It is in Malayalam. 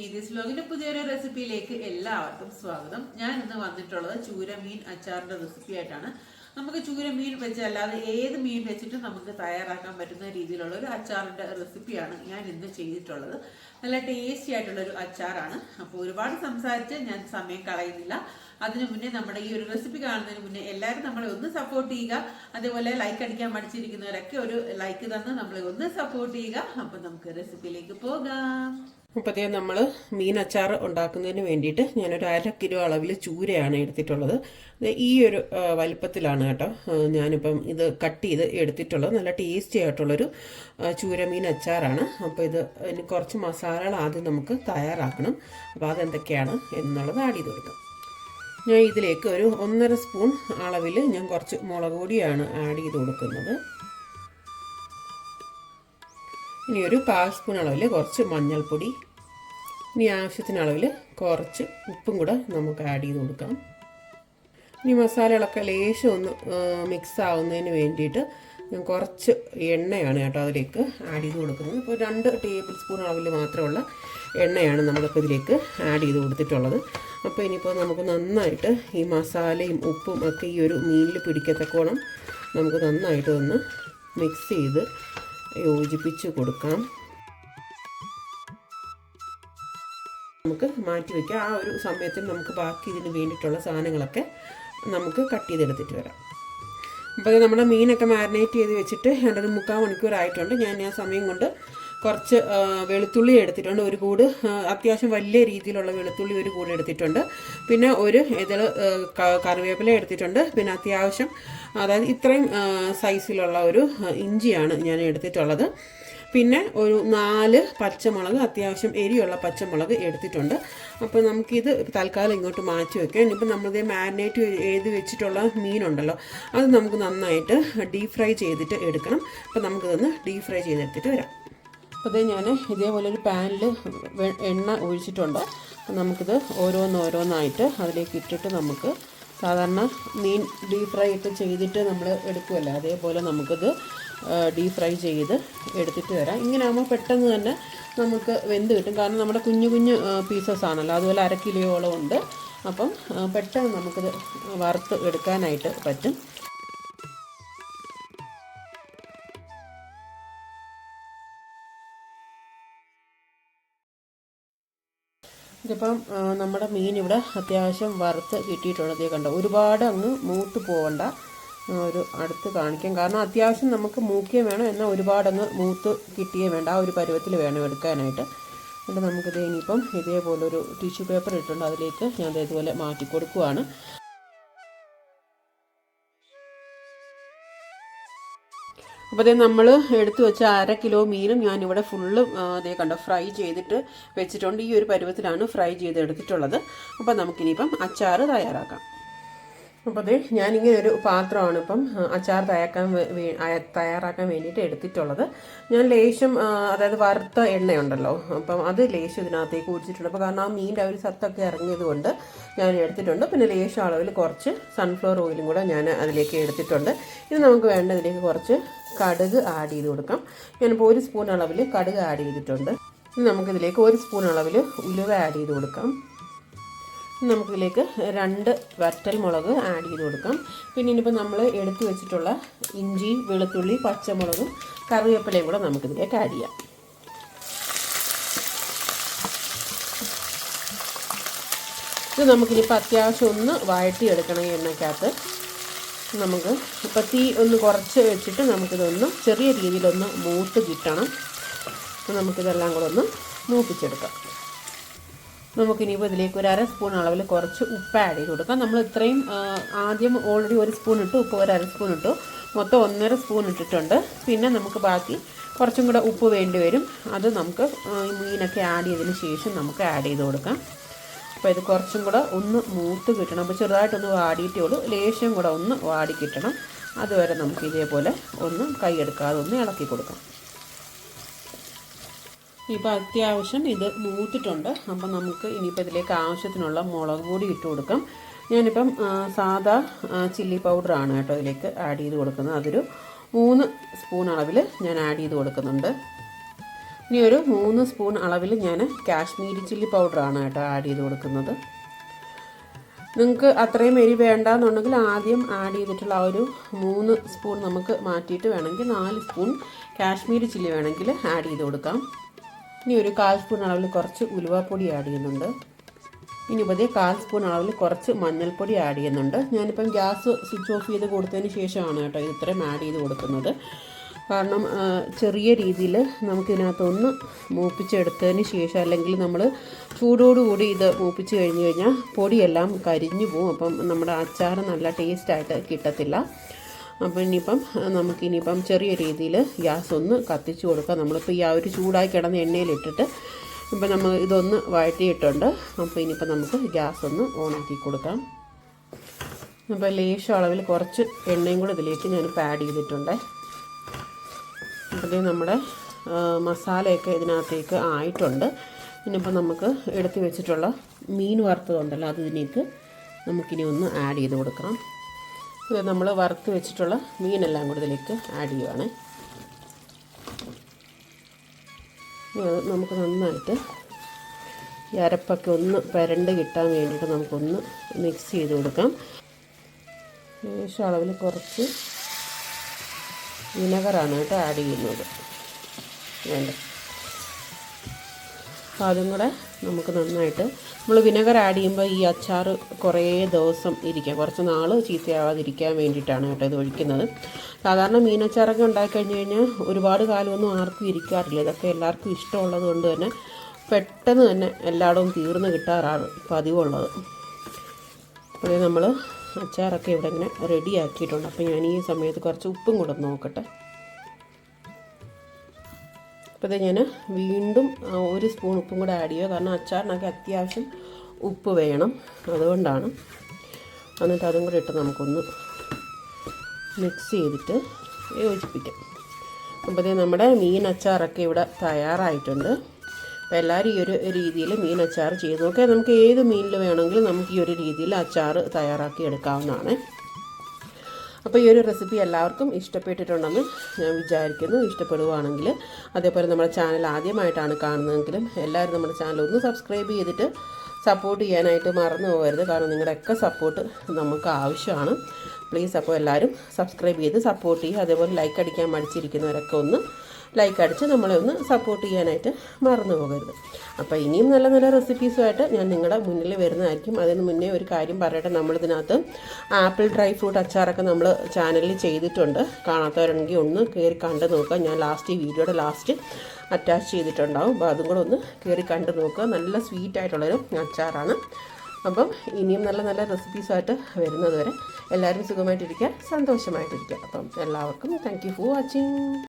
ഈദീസ് വ്ലോഗിന്റെ പുതിയൊരു റെസിപ്പിയിലേക്ക് എല്ലാവർക്കും സ്വാഗതം. ഞാൻ ഇന്ന് വന്നിട്ടുള്ളത് ചൂരമീൻ അച്ചാറിന്റെ റെസിപ്പി ആയിട്ടാണ്. നമുക്ക് ചൂരമീൻ വെച്ച് അല്ലാതെ ഏത് മീൻ വെച്ചിട്ട് നമുക്ക് തയ്യാറാക്കാൻ പറ്റുന്ന രീതിയിലുള്ള ഒരു അച്ചാറിന്റെ റെസിപ്പിയാണ് ഞാൻ ഇന്ന് ചെയ്തിട്ടുള്ളത്. നല്ല ടേസ്റ്റി ആയിട്ടുള്ള ഒരു അച്ചാറാണ്. അപ്പോൾ ഒരുപാട് സംസാരിച്ച് ഞാൻ സമയം കളയുന്നില്ല. അതിനു മുന്നേ നമ്മുടെ ഈ ഒരു റെസിപ്പി കാണുന്നതിന് മുന്നേ എല്ലാവരും നമ്മളെ ഒന്ന് സപ്പോർട്ട് ചെയ്യുക. അതേപോലെ ലൈക്ക് അടിക്കാൻ മടിച്ചിരിക്കുന്നവരൊക്കെ ഒരു ലൈക്ക് തന്ന് നമ്മളെ ഒന്ന് സപ്പോർട്ട് ചെയ്യുക. അപ്പം നമുക്ക് റെസിപ്പിയിലേക്ക് പോകാം. അപ്പോഴത്തേ നമ്മൾ മീൻ അച്ചാർ ഉണ്ടാക്കുന്നതിന് വേണ്ടിയിട്ട് ഞാനൊരു അര കിലോ അളവിൽ ചൂരയാണ് എടുത്തിട്ടുള്ളത്. ഈ ഒരു വലിപ്പത്തിലാണ് കേട്ടോ. ഞാനിപ്പം ഇത് കട്ട് ചെയ്ത് എടുത്തിട്ടുള്ളത്. നല്ല ടേസ്റ്റി ആയിട്ടുള്ളൊരു ചൂര മീൻ അച്ചാറാണ് അപ്പോൾ ഇത് ഇനി കുറച്ച് മസാലകൾ ആദ്യം നമുക്ക് തയ്യാറാക്കണം. അപ്പോൾ അതെന്തൊക്കെയാണ് എന്നുള്ളത് ആഡ് ചെയ്ത് കൊടുക്കാം. ഞാൻ ഇതിലേക്ക് ഒരു ഒന്നര സ്പൂൺ അളവിൽ ഞാൻ കുറച്ച് മുളക് പൊടിയാണ് ആഡ് ചെയ്ത് കൊടുക്കുന്നത്. ഇനി ഒരു കാൽ സ്പൂൺ അളവിൽ കുറച്ച് മഞ്ഞൾപ്പൊടി. ഇനി ആവശ്യത്തിന് അളവിൽ കുറച്ച് ഉപ്പും കൂടെ നമുക്ക് ആഡ് ചെയ്ത് കൊടുക്കാം. ഇനി മസാലകളൊക്കെ ലേശം ഒന്ന് മിക്സ് ആവുന്നതിന് വേണ്ടിയിട്ട് ഞാൻ കുറച്ച് എണ്ണയാണ് കേട്ടോ അതിലേക്ക് ആഡ് ചെയ്ത് കൊടുക്കുന്നത്. ഇപ്പോൾ രണ്ട് ടേബിൾ സ്പൂൺ അളവിൽ മാത്രമുള്ള എണ്ണയാണ് നമ്മളിപ്പോൾ ഇതിലേക്ക് ആഡ് ചെയ്ത് കൊടുത്തിട്ടുള്ളത്. അപ്പോൾ ഇനിയിപ്പോൾ നമുക്ക് നന്നായിട്ട് ഈ മസാലയും ഉപ്പും ഒക്കെ ഈ ഒരു മീനിൽ പിടിക്കത്തക്കോണം നമുക്ക് നന്നായിട്ട് ഒന്ന് മിക്സ് ചെയ്ത് യോജിപ്പിച്ച് കൊടുക്കാം. നമുക്ക് മാറ്റി വയ്ക്കാം ആ ഒരു സമയത്തിൽ നമുക്ക് ബാക്കി ഇതിന് വേണ്ടിയിട്ടുള്ള സാധനങ്ങളൊക്കെ നമുക്ക് കട്ട് ചെയ്തെടുത്തിട്ട് വരാം. അപ്പോൾ നമ്മുടെ മീനൊക്കെ മാരിനേറ്റ് ചെയ്ത് വെച്ചിട്ട് രണ്ടര മുക്കാൽ മണിക്കൂറായിട്ടുണ്ട്. ഞാൻ ആ സമയം കൊണ്ട് കുറച്ച് വെളുത്തുള്ളി എടുത്തിട്ടുണ്ട് ഒരു കൂട് അത്യാവശ്യം വലിയ രീതിയിലുള്ള വെളുത്തുള്ളി ഒരു കൂട് എടുത്തിട്ടുണ്ട്. പിന്നെ ഒരു ഇതിൽ കറിവേപ്പില എടുത്തിട്ടുണ്ട്. പിന്നെ അത്യാവശ്യം അതായത് ഇത്രയും സൈസിലുള്ള ഒരു ഇഞ്ചിയാണ് ഞാൻ എടുത്തിട്ടുള്ളത്. പിന്നെ ഒരു നാല് പച്ചമുളക് അത്യാവശ്യം എരിയുള്ള പച്ചമുളക് എടുത്തിട്ടുണ്ട്. അപ്പോൾ നമുക്കിത് തൽക്കാലം ഇങ്ങോട്ട് മാറ്റി വെക്കാം. ഇനിയിപ്പോൾ നമ്മളിത് മാരിനേറ്റ് ചെയ്ത് വെച്ചിട്ടുള്ള മീനുണ്ടല്ലോ അത് നമുക്ക് നന്നായിട്ട് ഡീപ് ഫ്രൈ ചെയ്തിട്ട് എടുക്കണം. അപ്പോൾ നമുക്കിതൊന്ന് ഡീപ് ഫ്രൈ ചെയ്തെടുത്തിട്ട് വരാം. അപ്പോൾ ഇത് ഞാൻ ഇതേപോലെ ഒരു പാനിൽ എണ്ണ ഒഴിച്ചിട്ടുണ്ട്. നമുക്കിത് ഓരോന്നോരോന്നായിട്ട് അതിലേക്ക് ഇട്ടിട്ട് നമുക്ക് സാധാരണ മീൻ ഡീപ് ഫ്രൈ ഒക്കെ ചെയ്തിട്ട് നമ്മൾ എടുക്കുമല്ലോ അതേപോലെ നമുക്കിത് ഡീപ് ഫ്രൈ ചെയ്ത് എടുത്തിട്ട് വരാം ഇങ്ങനെ ആകുമ്പോൾ പെട്ടെന്ന് തന്നെ നമുക്ക് വെന്ത് കിട്ടും. കാരണം നമ്മുടെ കുഞ്ഞു കുഞ്ഞു പീസസ് ആണല്ലോ. അതുപോലെ അര കിലോയോളം ഉണ്ട്. അപ്പം പെട്ടെന്ന് നമുക്കിത് വറുത്ത് എടുക്കാനായിട്ട് പറ്റും. ഇതിപ്പം നമ്മുടെ മീൻ ഇവിടെ അത്യാവശ്യം വറുത്ത് കിട്ടിയിട്ടുള്ളത് കണ്ടോ ഒരുപാട് അങ്ങ് മൂത്ത് പോകണ്ട ഒരു അടുത്ത് കാണിക്കാം. കാരണം അത്യാവശ്യം നമുക്ക് മൂക്കുകയും വേണം എന്നാൽ ഒരുപാട് അങ്ങ് മൂത്ത് കിട്ടുകയും വേണ്ട. ആ ഒരു പരുവത്തിൽ വേണം എടുക്കാനായിട്ട്. എന്നിട്ട് നമുക്കിത് ഇനിയിപ്പം ഇതേപോലൊരു ടിഷ്യൂ പേപ്പർ ഇട്ടുണ്ട് അതിലേക്ക് ഞാൻ ഇതുപോലെ മാറ്റി കൊടുക്കുവാണ് അപ്പോൾ അതേ നമ്മൾ എടുത്തു വെച്ച അര കിലോ മീനും ഞാനിവിടെ ഫുള്ള് അതേ കണ്ടോ ഫ്രൈ ചെയ്തിട്ട് വെച്ചിട്ടുണ്ട്. ഈ ഒരു പരുവത്തിലാണ് ഫ്രൈ ചെയ്ത് എടുത്തിട്ടുള്ളത് അപ്പോൾ നമുക്കിനിയിപ്പം അച്ചാറ് തയ്യാറാക്കാം. അപ്പോൾ അത് ഞാനിങ്ങനെ ഒരു പാത്രമാണ് ഇപ്പം അച്ചാർ അയ- തയ്യാറാക്കാൻ വേണ്ടിയിട്ട് എടുത്തിട്ടുള്ളത്. ഞാൻ ലേശം അതായത് വറുത്ത എണ്ണയുണ്ടല്ലോ അപ്പം അത് ലേശം ഇതിനകത്തേക്ക് ഒഴിച്ചിട്ടുണ്ട് അപ്പോൾ കാരണം ആ മീന്റെ ഒരു സത്തൊക്കെ ഇറങ്ങിയതുകൊണ്ട് ഞാൻ എടുത്തിട്ടുണ്ട്. പിന്നെ ലേശം അളവിൽ കുറച്ച് സൺഫ്ലവർ ഓയിലും കൂടെ ഞാൻ അതിലേക്ക് എടുത്തിട്ടുണ്ട്. ഇത് നമുക്ക് വേണ്ട ഇതിലേക്ക് കുറച്ച് കടുക് ആഡ് ചെയ്ത് കൊടുക്കാം. ഞാനിപ്പോൾ ഒരു സ്പൂൺ അളവിൽ കടുക് ആഡ് ചെയ്തിട്ടുണ്ട്. ഇനി നമുക്കിതിലേക്ക് ഒരു സ്പൂൺ അളവിൽ ഉലുവ ആഡ് ചെയ്ത് കൊടുക്കാം. നമുക്കിതിലേക്ക് രണ്ട് വറ്റൽ മുളക് ആഡ് ചെയ്ത് കൊടുക്കാം. പിന്നെ ഇനിയിപ്പോൾ നമ്മൾ എടുത്തു വെച്ചിട്ടുള്ള ഇഞ്ചി വെളുത്തുള്ളി പച്ചമുളകും കറിവേപ്പിലയും കൂടെ നമുക്കിതിലേക്ക് ആഡ് ചെയ്യാം. ഇത് നമുക്കിനിപ്പോൾ അത്യാവശ്യം ഒന്ന് വഴറ്റിയെടുക്കണം ഈ എണ്ണയ്ക്കകത്ത് നമുക്ക് ഇപ്പോൾ തീ ഒന്ന് കുറച്ച് വെച്ചിട്ട് നമുക്കിതൊന്ന് ചെറിയ രീതിയിലൊന്ന് മൂത്ത് കിട്ടണം. അപ്പോൾ നമുക്കിതെല്ലാം കൂടെ ഒന്ന് മൂപ്പിച്ചെടുക്കാം. നമുക്കിനിയിപ്പോൾ ഇതിലേക്ക് ഒരു അര സ്പൂൺ അളവിൽ കുറച്ച് ഉപ്പ് ആഡ് ചെയ്ത് കൊടുക്കാം. നമ്മൾ ഇത്രയും ആദ്യം ഓൾറെഡി ഒരു സ്പൂൺ ഇട്ടു ഉപ്പ് ഒരു അര സ്പൂൺ ഇട്ടു. മൊത്തം ഒന്നര സ്പൂൺ ഇട്ടിട്ടുണ്ട്. പിന്നെ നമുക്ക് ബാക്കി കുറച്ചും കൂടെ ഉപ്പ് വേണ്ടി വരും. അത് നമുക്ക് മീനൊക്കെ ആഡ് ചെയ്തതിന് ശേഷം നമുക്ക് ആഡ് ചെയ്ത് കൊടുക്കാം. അപ്പോൾ ഇത് കുറച്ചും കൂടെ ഒന്ന് മൂത്ത് കിട്ടണം. അപ്പോൾ ചെറുതായിട്ടൊന്ന് വാടിയിട്ടേ ഉള്ളൂ. ലേശം കൂടെ ഒന്ന് വാടി കിട്ടണം. അതുവരെ നമുക്ക് ഇതേപോലെ ഒന്ന് കൈയെടുക്കാതെ ഒന്ന് ഇളക്കി കൊടുക്കാം. ഇപ്പോൾ അത്യാവശ്യം ഇത് മൂത്തിട്ടുണ്ട് അപ്പം നമുക്ക് ഇനിയിപ്പോൾ ഇതിലേക്ക് ആവശ്യത്തിനുള്ള മുളക് പൊടി ഇട്ട് കൊടുക്കാം. ഞാനിപ്പം സാധാ ചില്ലി പൗഡറാണ് കേട്ടോ ഇതിലേക്ക് ആഡ് ചെയ്ത് കൊടുക്കുന്നത്. അതൊരു മൂന്ന് സ്പൂൺ അളവിൽ ഞാൻ ആഡ് ചെയ്ത് കൊടുക്കുന്നുണ്ട്. ഇനി ഒരു മൂന്ന് സ്പൂൺ അളവിൽ ഞാൻ കാശ്മീരി ചില്ലി പൗഡറാണ് കേട്ടോ ആഡ് ചെയ്ത് കൊടുക്കുന്നത്. നിങ്ങൾക്ക് അത്രയും എരി വേണ്ടാന്നുണ്ടെങ്കിൽ ആദ്യം ആഡ് ചെയ്തിട്ടുള്ള ആ ഒരു മൂന്ന് സ്പൂൺ നമുക്ക് മാറ്റിയിട്ട് വേണമെങ്കിൽ നാല് സ്പൂൺ കാശ്മീരി ചില്ലി വേണമെങ്കിൽ ആഡ് ചെയ്ത് കൊടുക്കാം. ഇനി ഒരു കാൽ സ്പൂൺ അളവിൽ കുറച്ച് ഉലുവാപ്പൊടി ആഡ് ചെയ്യുന്നുണ്ട്. ഇനി പതിയെ കാൽ സ്പൂൺ അളവിൽ കുറച്ച് മഞ്ഞൾപ്പൊടി ആഡ് ചെയ്യുന്നുണ്ട്. ഞാനിപ്പം ഗ്യാസ് സ്വിച്ച് ഓഫ് ചെയ്ത് കൊടുത്തതിന് ശേഷമാണ് കേട്ടോ ഇത് ഇത്രയും ആഡ് ചെയ്ത് കൊടുക്കുന്നത്. കാരണം ചെറിയ രീതിയിൽ നമുക്കിതിനകത്തൊന്ന് മൂപ്പിച്ചെടുത്തതിന് ശേഷം അല്ലെങ്കിൽ നമ്മൾ ചൂടോടുകൂടി ഇത് മൂപ്പിച്ച് കഴിഞ്ഞ് കഴിഞ്ഞാൽ പൊടിയെല്ലാം കരിഞ്ഞു പോകും അപ്പം നമ്മുടെ അച്ചാർ നല്ല ടേസ്റ്റായിട്ട് കിട്ടത്തില്ല. അപ്പോൾ ഇനിയിപ്പം നമുക്ക് നമുക്കിനിയിപ്പം ചെറിയ രീതിയിൽ ഗ്യാസ് ഒന്ന് കത്തിച്ച് കൊടുക്കാം. നമ്മളിപ്പോൾ ഈ ആ ഒരു ചൂടായി കിടന്ന എണ്ണയിലിട്ടിട്ട് ഇപ്പം നമ്മൾ ഇതൊന്ന് വഴറ്റിയിട്ടുണ്ട്. അപ്പോൾ ഇനിയിപ്പോൾ നമുക്ക് ഗ്യാസ് ഒന്ന് ഓണാക്കി കൊടുക്കാം. അപ്പോൾ ലേശം അളവിൽ കുറച്ച് എണ്ണയും കൂടെ ഇതിലേക്ക് ഞാൻ ആഡ് ചെയ്തിട്ടുണ്ട്. അപ്പോൾ നമ്മുടെ മസാലയൊക്കെ ഇതിനകത്തേക്ക് ആയിട്ടുണ്ട്. ഇനിയിപ്പോൾ നമുക്ക് എടുത്തു വെച്ചിട്ടുള്ള മീൻ വറുത്തതുണ്ടല്ലോ അത് ഇതിലേക്ക് നമുക്കിനി ഒന്ന് ആഡ് ചെയ്ത് കൊടുക്കാം. ഇത് നമ്മൾ വറുത്ത് വെച്ചിട്ടുള്ള മീനെല്ലാം കൂടി ഇതിലേക്ക് ആഡ് ചെയ്യുവാണ്. നമുക്ക് നന്നായിട്ട് ഈ അരപ്പൊക്കെ ഒന്ന് പരണ്ട് കിട്ടാൻ വേണ്ടിയിട്ട് നമുക്കൊന്ന് മിക്സ് ചെയ്ത് കൊടുക്കാം. ലേശം അളവിൽ കുറച്ച് വിനഗറാണ് കേട്ടോ ആഡ് ചെയ്യുന്നത്. വേണ്ട. അപ്പോൾ അതും കൂടെ നമുക്ക് നന്നായിട്ട് നമ്മൾ വിനെഗർ ആഡ് ചെയ്യുമ്പോൾ ഈ അച്ചാർ കുറേ ദിവസം ഇരിക്കുക കുറച്ച് നാൾ ചീത്തയാവാതിരിക്കാൻ വേണ്ടിയിട്ടാണ് കേട്ടോ ഇത് ഒഴിക്കുന്നത്. സാധാരണ മീനച്ചാറൊക്കെ ഉണ്ടാക്കി കഴിഞ്ഞ് കഴിഞ്ഞാൽ ഒരുപാട് കാലമൊന്നും ആർക്കും ഇരിക്കാറില്ല. ഇതൊക്കെ എല്ലാവർക്കും ഇഷ്ടമുള്ളത് കൊണ്ട് തന്നെ പെട്ടെന്ന് തന്നെ എല്ലായിടവും തീർന്ന് കിട്ടാറാണ് പതിവുള്ളത്. അപ്പോൾ നമ്മൾ അച്ചാറൊക്കെ ഇവിടെ ഇങ്ങനെ റെഡിയാക്കിയിട്ടുണ്ട് അപ്പോൾ ഞാൻ ഈ സമയത്ത് കുറച്ച് ഉപ്പും കൂടെ നോക്കട്ടെ. അപ്പോൾ ഞാൻ വീണ്ടും ഒരു സ്പൂൺ ഉപ്പും കൂടെ ആഡ് ചെയ്യുക. കാരണം അച്ചാറിനൊക്കെ അത്യാവശ്യം ഉപ്പ് വേണം. അതുകൊണ്ടാണ്. എന്നിട്ട് അതും കൂടെ ഇട്ട് നമുക്കൊന്ന് മിക്സ് ചെയ്തിട്ട് യോജിപ്പിക്കാം. അപ്പോൾ നമ്മുടെ മീൻ അച്ചാറൊക്കെ ഇവിടെ തയ്യാറായിട്ടുണ്ട്. അപ്പോൾ എല്ലാവരും ഈ ഒരു രീതിയിൽ മീൻ അച്ചാർ ചെയ്ത് നോക്കുക നമുക്ക് ഏത് മീനിൽ വേണമെങ്കിലും നമുക്ക് ഈ ഒരു രീതിയിൽ അച്ചാർ തയ്യാറാക്കി എടുക്കാവുന്നതാണ്. അപ്പോൾ ഈ ഒരു റെസിപ്പി എല്ലാവർക്കും ഇഷ്ടപ്പെട്ടിട്ടുണ്ടെന്ന് ഞാൻ വിചാരിക്കുന്നു. ഇഷ്ടപ്പെടുവാണെങ്കിൽ അതേപോലെ നമ്മുടെ ചാനൽ ആദ്യമായിട്ടാണ് കാണുന്നതെങ്കിലും എല്ലാവരും നമ്മുടെ ചാനൽ ഒന്ന് സബ്സ്ക്രൈബ് ചെയ്തിട്ട് സപ്പോർട്ട് ചെയ്യാനായിട്ട് മറന്നു പോകരുത്. കാരണം നിങ്ങളുടെയൊക്കെ സപ്പോർട്ട് നമുക്ക് ആവശ്യമാണ്. പ്ലീസ് അപ്പോൾ എല്ലാവരും സബ്സ്ക്രൈബ് ചെയ്ത് സപ്പോർട്ട് ചെയ്യുക. അതേപോലെ ലൈക്ക് അടിക്കാൻ മടിച്ചിരിക്കുന്നവരൊക്കെ ഒന്ന് ലൈക്ക് അടിച്ച് നമ്മളെ ഒന്ന് സപ്പോർട്ട് ചെയ്യാനായിട്ട് മറന്നു പോകരുത്. അപ്പോൾ ഇനിയും നല്ല നല്ല റെസിപ്പീസുമായിട്ട് ഞാൻ നിങ്ങളുടെ മുന്നിൽ വരുന്നതായിരിക്കും. അതിന് മുന്നേ ഒരു കാര്യം പറയട്ടെ നമ്മളിതിനകത്ത് ആപ്പിൾ ഡ്രൈ ഫ്രൂട്ട് അച്ചാറൊക്കെ നമ്മൾ ചാനലിൽ ചെയ്തിട്ടുണ്ട്. കാണാത്തവരാണെങ്കിൽ ഒന്ന് കയറി കണ്ട് നോക്കുക. ഞാൻ ലാസ്റ്റ് ഈ വീഡിയോയുടെ ലാസ്റ്റ് അറ്റാച്ച് ചെയ്തിട്ടുണ്ടാവും. അപ്പോൾ അതും കൂടെ ഒന്ന് കയറി കണ്ട് നോക്കുക. നല്ല സ്വീറ്റ് ആയിട്ടുള്ളൊരു അച്ചാറാണ്. അപ്പം ഇനിയും നല്ല നല്ല റെസിപ്പീസുമായിട്ട് വരുന്നത് വരെ എല്ലാവരും സുഖമായിട്ടിരിക്കുക സന്തോഷമായിട്ടിരിക്കുക. അപ്പം എല്ലാവർക്കും താങ്ക് യു ഫോർ വാച്ചിങ്